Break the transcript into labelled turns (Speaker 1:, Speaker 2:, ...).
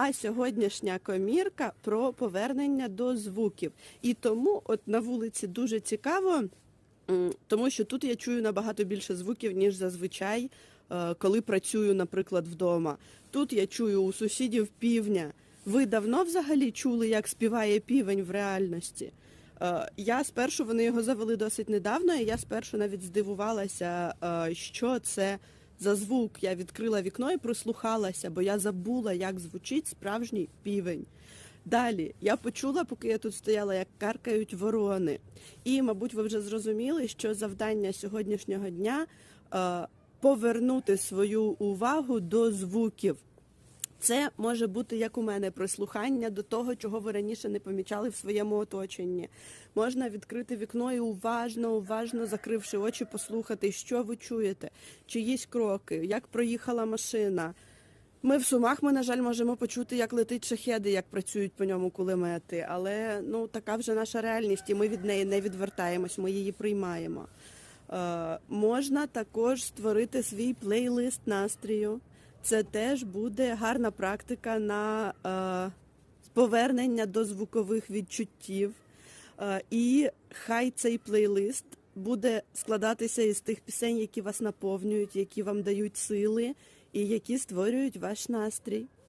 Speaker 1: А сьогоднішня комірка про повернення до звуків. І тому, от на вулиці дуже цікаво, тому що тут я чую набагато більше звуків, ніж зазвичай, е, коли працюю, наприклад, вдома. Тут я чую у сусідів півня. Ви давно взагалі чули, як співає півень в реальності? Е, Я спершу вони його завели досить недавно, і я спершу навіть здивувалася, е, що це за звук. Я відкрила вікно і прислухалася, бо я забула, як звучить справжній півень. Далі я почула, поки я тут стояла, як каркають ворони. І, мабуть, ви вже зрозуміли, що завдання сьогоднішнього дня е, повернути свою увагу до звуків. Це може бути як у мене прислухання до того, чого ви раніше не помічали в своєму оточенні. Можна відкрити вікно і уважно, уважно закривши очі, послухати, що ви чуєте, чиїсь кроки, як проїхала машина. Ми в сумах, ми, на жаль, можемо почути, як летить шахеди, як працюють по ньому кулемети. Але ну така вже наша реальність, і ми від неї не відвертаємось, ми її приймаємо. Е, можна також створити свій плейлист настрію. Це теж буде гарна практика на е, повернення до звукових відчуттів. Е, і хай цей плейлист буде складатися із тих пісень, які вас наповнюють, які вам дають сили і які створюють ваш настрій.